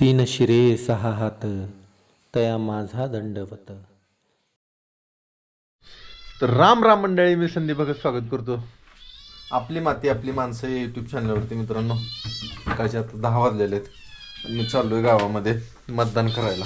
तीन शिरे सहा हात तया माझा दंडवत. तर राम राम मंडळी मी संदीप भगत स्वागत करतो. आपली माती आपली माणसं यूट्यूब युट्यूब चॅनलवरती मित्रांनो. सकाळचे आता दहा वाजलेले आहेत. मी चालू आहे गावामध्ये मतदान करायला.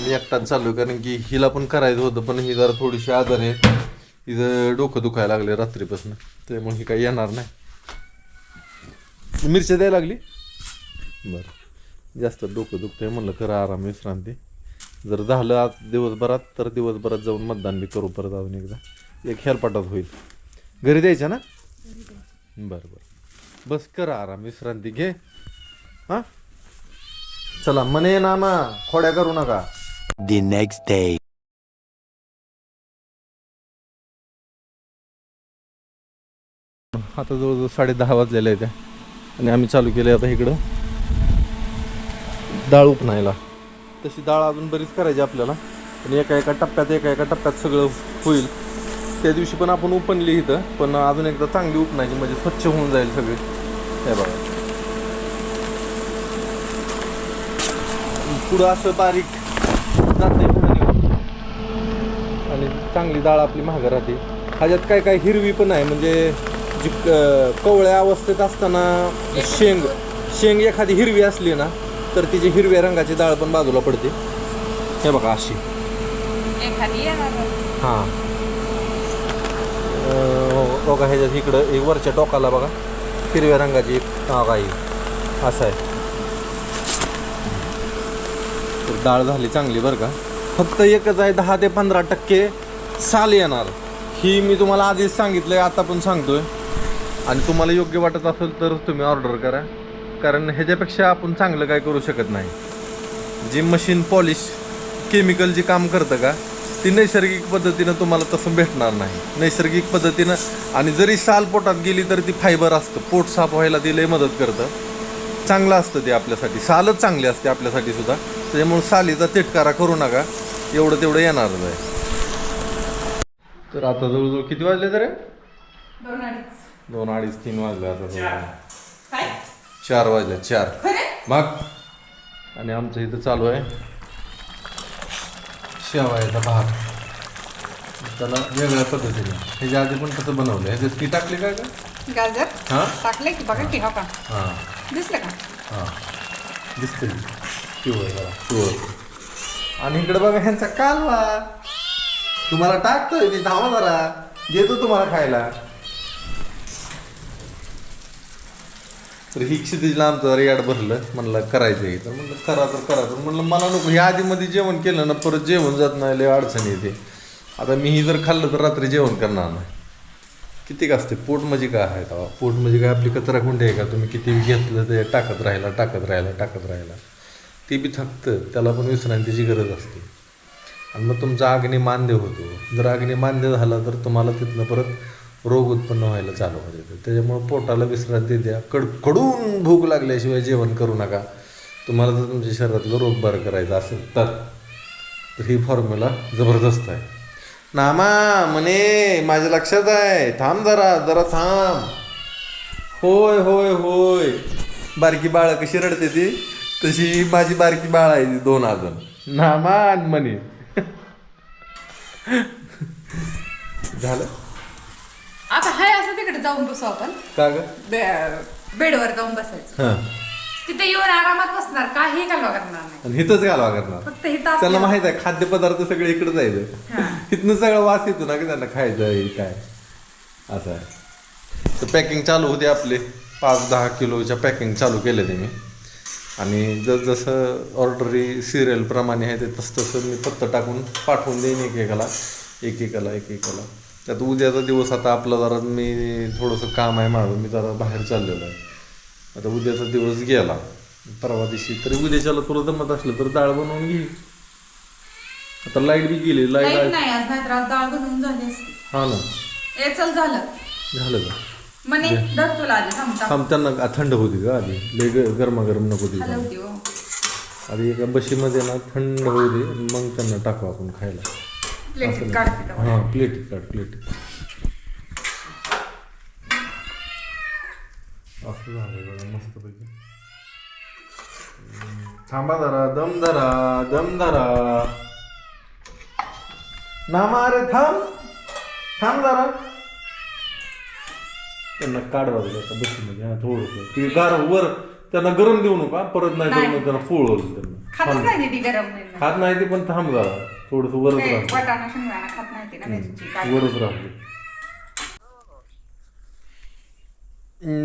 मी एकटाच आहे कारण की हिला पण करायचं होतं पण ही जरा थोडीशी आजार आहे. हिचं डोकं दुखायला लागले रात्रीपासून त्यामुळे ही काही येणार नाही. मिरच्या द्यायला लागली? बरं. जास्त डोकं दुखतंय म्हणलं करा आराम विश्रांती. जर झालं आज दिवसभरात तर दिवसभरात जाऊन मतदान बी करू परत अजून एकदा. एक हेलपाटात होईल. घरी द्यायचं ना? बरं बरं. बस करा आराम विश्रांती घे. हां? चला मने नामा खोड्या करू नका. The next day. आता जवळजवळ साडे दहा वाजलेले आहेत. आणि आम्ही चालू केले आता इकडं. डाळ उपणायला तशी डाळ अजून बरीच करायची आपल्याला. आणि एका एका टप्प्यात एका एका टप्प्यात सगळं होईल. त्या दिवशी पण आपण उपणली इथं पण अजून एकदा चांगली उपणायची म्हणजे स्वच्छ होऊन जाईल सगळी. हे बघा. पुढं असं बारीक जाते आणि चांगली डाळ आपली महाग राहते. ह्याच्यात काय काय हिरवी पण आहे म्हणजे जी क- कवळ्या अवस्थेत असताना शेंग शेंग एखादी हिरवी असली ना तर तिची हिरव्या रंगाची डाळ पण बाजूला पडते. हे बघा अशी. हां. अं, बघा ह्याच्यात इकडं एक वरच्या टोकाला बघा. हिरव्या रंगाची एक हा काही असं आहे. तर डाळ झाली चांगली बरं का. फक्त एकच आहे दहा ते पंधरा टक्के साल येणार. ही मी तुम्हाला आधीच सांगितलंय आता पण सांगतोय. आणि तुम्हाला योग्य वाटत असेल तर तुम्ही ऑर्डर करा. कारण ह्याच्यापेक्षा आपण चांगलं काय करू शकत नाही. जी मशीन पॉलिश केमिकल जे काम करतं का ती नैसर्गिक पद्धतीनं तुम्हाला तसं भेटणार नाही. नैसर्गिक पद्धतीनं आणि जरी साल पोटात गेली तर ती फायबर असतं. पोट साफ व्हायला ती लय मदत करतं. चांगलं असतं ते आपल्यासाठी. सालच चांगली असते आपल्यासाठी सुद्धा. त्याच्यामुळे सालीचा तिटकारा करू नका. एवढं तेवढं येणारच आहे. तर आता जवळजवळ किती वाजले तर? दोन अडीच. तीन वाजले आता जवळ काय? चार वाजले चार. मग. आणि आमचं इथं चालू आहे. शेवायचा भात. त्याला वेगळ्या पद्धतीने. ह्याच्या आधी पण कसं बनवलं. ह्याच्यात ती टाकली काय का गाजर. हां? टाकले की बघा की हो का? हां. दिसलं का? हां. दिसते पिवळ पिवळ. आणि इकडे बघा ह्यांचा कालवा. तुम्हाला टाकतोय मी धावा जरा. देतो तुम्हाला खायला. तर ही क्षितिजला आमचं याड भरलं. म्हणलं करायचं आहे. तर म्हणलं करा तर करा. तर म्हणलं मला नको. ह्या आधीमध्ये जेवण केलं ना परत जेवण जात नाही. लय अडचण येते. आता मी ही जर खाल्लं तर रात्री जेवण करणार नाही. किती का असते? पोट म्हणजे काय आहे तेव्हा? पोट म्हणजे काय? आपली कचरा कुंडी आहे का? तुम्ही किती घेतलं ते टाकत राहिला टाकत राहिला टाकत राहिला. ते बी थकतं. त्याला पण विश्रांतीची गरज असते. आणि मग तुमचा अग्नी होतो. जर अग्निमानदेव झाला तर तुम्हाला तिथनं परत रोग उत्पन्न व्हायला चालू होते. त्याच्यामुळं पोटाला विश्रांती द्या. कडकडून भूक लागल्याशिवाय जेवण करू नका. तुम्हाला जर तुमच्या शरीरातलं रोग बरं करायचा असेल तर तर ही फॉर्म्युला जबरदस्त आहे. नामा म्हणे माझ्या लक्षात आहे. थांब जरा जरा थांब. होय होय होय. बारकी बाळ कशी रडते ती? तशी माझी बारकी बाळ आहे ती दोन अजून. नामा आणि म्हणे झालं? जाऊन बसू आपण. का ग? बे- बेडवर जाऊन बसायचं. हां. तिथे येऊन आरामात बसणार काही घालवा करणार नाही. आणि हिथंच घालवा करणार. फक्त हे तास त्यांना माहीत आहे खाद्यपदार्थ सगळे इकडे जायचं. इथनं सगळं वास येतो ना की त्यांना खायचं आहे काय? असं आहे. तर पॅकिंग चालू होते आपले. पाच दहा किलोच्या पॅकिंग चालू केले ते मी. आणि जस जसं ऑर्डरी सिरियल प्रमाणे आहे ते तसं तसं मी पत्ता टाकून पाठवून देईन एकेकाला. एकेकाला एकेकाला. त्यात उद्याचा दिवस आता आपला जरा मी थोडंसं काम आहे माझं मी जरा बाहेर चाललेलो आहे. आता उद्याचा दिवस गेला. परवा दिवशी तरी उद्याच्याला तुला जमत असलं तर डाळ बनवून घे. आता लाइट बी गेली लाइट लाइट नाही आज नाहीतर आज डाळ बनवून झाली असती. हा ना. ए चल झालं. झालं का? तुला आधी थांबता थांब. त्यांना आ, थंड होती का आधी. लय ग- गरमागरम नको ती हलवती हो. आधी एका बशीमध्ये ना थंड होऊ दे मग त्यांना टाकू आपण खायला. प्लेटीत काढते. हां प्लेट काढ प्लेट असं झालं बघा मस्तपैकी थांबा जरा दम धरा दम धरा नामा अरे थांब थांब जरा त्यांना काढवा आता बशीमध्ये हा थोडस ते गार वर त्यांना गरम देऊ नका परत नाही तर मग त्यांना फोळ होईल त्यांना. खातच नाही ती गरम नाही खात नाही ते पण थांब जरा थोडस वरच राहते. वाटाणा शेंगदाणा खात नाही ती ना मिरची काय वरच राहते.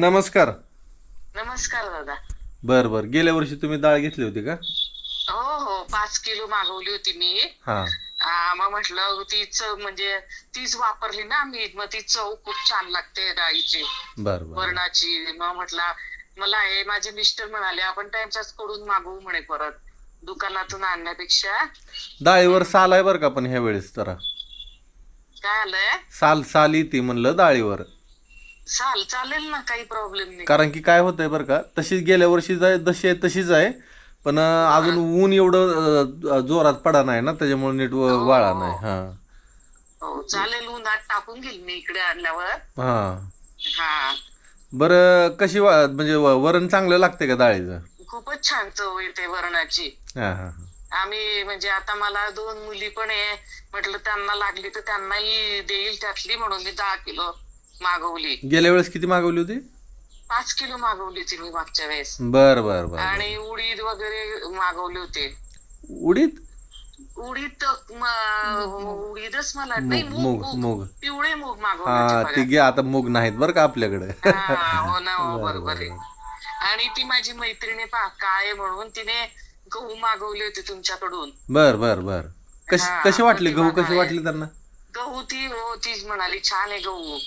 नमस्कार. नमस्कार दादा. बर बर. गेल्या वर्षी तुम्ही डाळ घेतली होती का? हो हो. पाच किलो मागवली होती मी. हा. मग म्हटलं तीच म्हणजे तीच वापरली ना मी. मग ती चव खूप छान लागते डाळीची. बर बर. वरणाची. मग म्हटलं मला हे माझे मिस्टर म्हणाले आपण त्यांच्याच कडून मागवू म्हणे परत. दुकानातून आणण्यापेक्षा? डाळीवर साल आहे बरं का पण ह्या वेळेस जरा. काय आलंय साल साल येते म्हणलं डाळीवर. चाल चालेल ना काही प्रॉब्लेम नाही. कारण की काय होतंय बरं का तशीच गेल्या वर्षी जाय जशी आहे तशीच आहे. पण अं, अजून ऊन एवढं अं, जोरात पडा नाही ना त्याच्यामुळे नीट व- वाळा नाही हा. हो चालेल उन्हात टाकून घेईल मी इकडे आणल्यावर. हा. हा. बरं कशी वा म्हणजे व- वरण चांगलं लागते का डाळीचं? खूपच छान चव येते वरणाची. हा हा आम्ही म्हणजे आता मला दोन मुली पण आहे. म्हटलं त्यांना लागली तर त्यांनाही देईल त्यातली म्हणून मी दहा किलो मागवली. गेल्या वेळेस किती मागवली होती? पाच किलो मागवली होती मी मागच्या वेळेस. बर बर बर आणि उडीद वगैरे मागवले होते. उडीद? उडीद म- उडीदच मला नाही मूग मूग मूग. मूग. मूग पिवळे मूग मागवले हा होते ते बघा. घे आता मूग नाहीत बरं का आपल्याकडे. हा, हो ना हो बरोबर आहे. आणि ती माझी मैत्रिणी पहा काय म्हणून तिने गहू मागवले होते तुमच्याकडून. बर बर बर. कशी हा, कशी वाटली गहू? कशी. वाटली त्यांना? गहू ती हो तीच म्हणाली छान आहे गहू.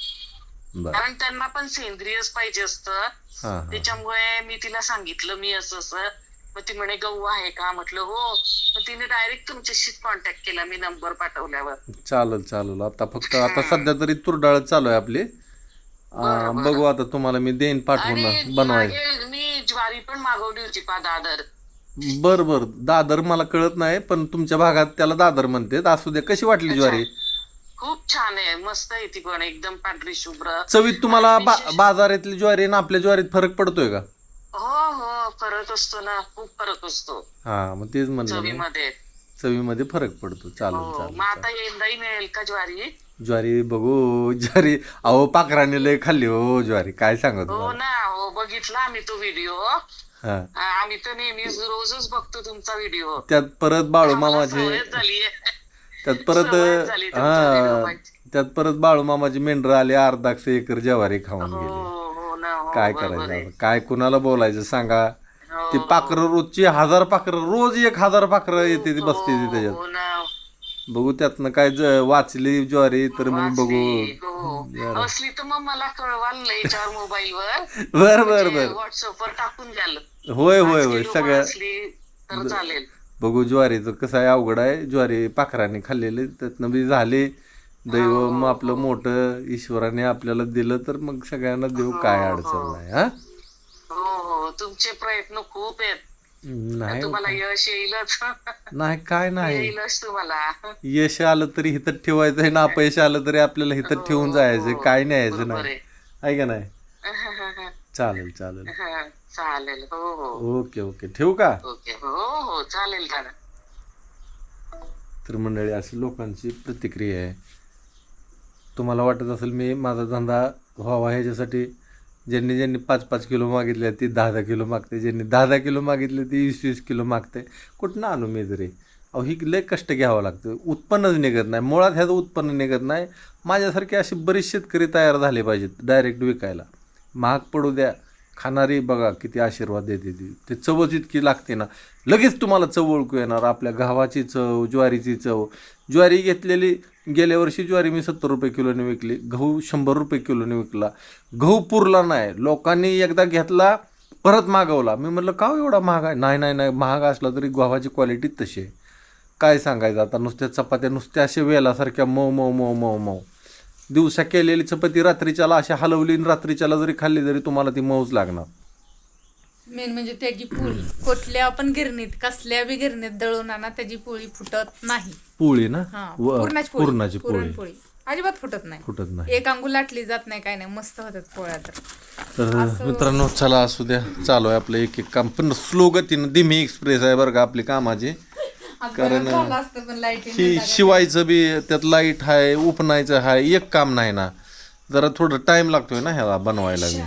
बर. कारण त्यांना पण सेंद्रियच पाहिजे असतं. हा हा. त्याच्यामुळे मी तिला सांगितलं मी असं असं. मग ती म्हणे गहू आहे का? म्हटलं हो. मग तिने डायरेक्ट तुमच्याशीच कॉन्टॅक्ट केला मी नंबर पाठवल्यावर. चालेल चालेल. आता फक्त आता सध्या तरी तुरडाळ चालू आहे आपली. अं, बघू आता तुम्हाला मी देईन पाठवून आणि बनवायचं मागे मी ज्वारी पण मागवली होती पा दादर. बर बर. दादर मला कळत नाही पण तुमच्या भागात त्याला दादर म्हणते असू दे कशी वाटली ज्वारी? खूप छान आहे मस्त आहे ती पण एकदम पांढरी शुभ्र. चवीत तुम्हाला बा बाजारातली ज्वारी आणि आपल्या ज्वारीत फरक पडतोय का? हो हो फरक असतो ना खूप फरक असतो. हा मग तेच म्हणलं मी. चवीमध्ये. चवीमध्ये फरक पडतो चालेल हो मग आता यंदाही मिळेल का ज्वारी? ज्वारी बघू ज्वारी अहो पाखराने लय खाल्ली हो ज्वारी काय सांगत हो ना हो बघितला आम्ही तो व्हिडिओ. हा. आम्ही तर नेहमी रोजच बघतो तुमचा व्हिडिओ. त्यात परत बाळू मामाचे त्यात परत सवय झाली तुमच्या हा त्यात परत बाळू मामाची मेंढर आले अर्धाक्ष एकर ज्वारी खाऊन हो गेले. हो ना हो काय बरोबर करायचं आहे. काय कुणाला बोलायचं सांगा. ती पाखरं रोजची हजार पाखरं रोज एक हजार पाखरं येते ती बसते ती त्याच्यात. हो बघू त्यातनं काय ज- वाचली ज्वारी तर मग बघू. हो. असली तर मग मला कळवाल ना याच्यावर मोबाईल वर बर बर बर. व्हॉट्सअप वर टाकून द्याल. होय होय होय. किलो सगळ्या असली तर चालेल. बघू ज्वारीचं कसं आहे अवघड आहे. ज्वारी पाखराने खाल्लेले त्यातनं बी झाले. दैव मग आपलं मोठं ईश्वराने आपल्याला दिलं तर मग सगळ्यांना देऊ काय अडचण नाही हा? हो हो तुमचे प्रयत्न खूप आहेत. नाही तुम्हाला यश येईलच. नाही काय नाही. येईलच तुम्हाला. यश आलं तरी हिथं ठेवायचंय ना अपयश आलं तरी आपल्याला हिथं ठेवून जायचं काय न्यायचं बरोबर नाही आहे. आहे का नाही? चालेल चालेल. चालेल. हो हो. Okay okay. ठेवू का? ओके. हो हो. चालेल दादा तर मंडळी अशी लोकांची प्रतिक्रिया आहे. तुम्हाला वाटत असेल मी माझा धंदा व्हावा ह्याच्यासाठी ज्यांनी ज्यांनी पाच पाच किलो मागितले ती दहा दहा किलो मागते. ज्यांनी दहा दहा किलो मागितले ती वीस वीस किलो मागते. कुठनं आणू मी तरी अहो ही लय कष्ट घ्यावं लागतं. उत्पन्नच निघत नाही. मुळात ह्याचं उत्पन्न निघत नाही. माझ्यासारखे असे बरेच शेतकरी तयार झाले पाहिजेत डायरेक्ट विकायला. महाग पडू द्या. खाणारी बघा किती आशीर्वाद देते ती. ते चवच इतकी लागते ना. लगेच तुम्हाला चव ओळखू येणार. आपल्या गव्हाची चव ज्वारीची चव. ज्वारी घेतलेली गेल्या वर्षी ज्वारी मी सत्तर रुपये किलोने विकली. गहू शंभर रुपये किलोने विकला. गहू पुरला नाही. लोकांनी एकदा घेतला परत मागवला. मी म्हटलं का हो एवढा महाग आहे? नाही नाही नाही. महाग असला तरी गव्हाची क्वालिटी तशी आहे. काय सांगायचं? आता नुसत्या चपात्या नुसत्या अशा वेलासारख्या मऊ मऊ मऊ मऊ मऊ. दिवसा केलेली चपाती रात्रीच्याला अशी हलवली आणि रात्रीच्याला जरी खाल्ली तरी तुम्हाला ती मऊच लागणार. मेन म्हणजे त्याची पोळी कुठल्या पण गिरणीत कसल्या बी गिरणीत दळून आणा त्याची पोळी फुटत नाही. पोळी ना? हा पुरणाची पोळी. अजिबात फुटत नाही. फुटत नाही. एक अंगू लाटली जात नाही काय नाही मस्त होतात पोळ्या तर. तर मित्रांनो चला असू द्या. चालू आहे आपलं एक एक काम. पण स्लो गतीनं धीमी एक्सप्रेस आहे बरं का आपली कामाची. कारण ही शिवायचं बी त्यात लाइट आहे उपनायचं आहे एक काम नाही ना. जरा थोडं टाइम लागतोय ना ह्याला बनवायला बी.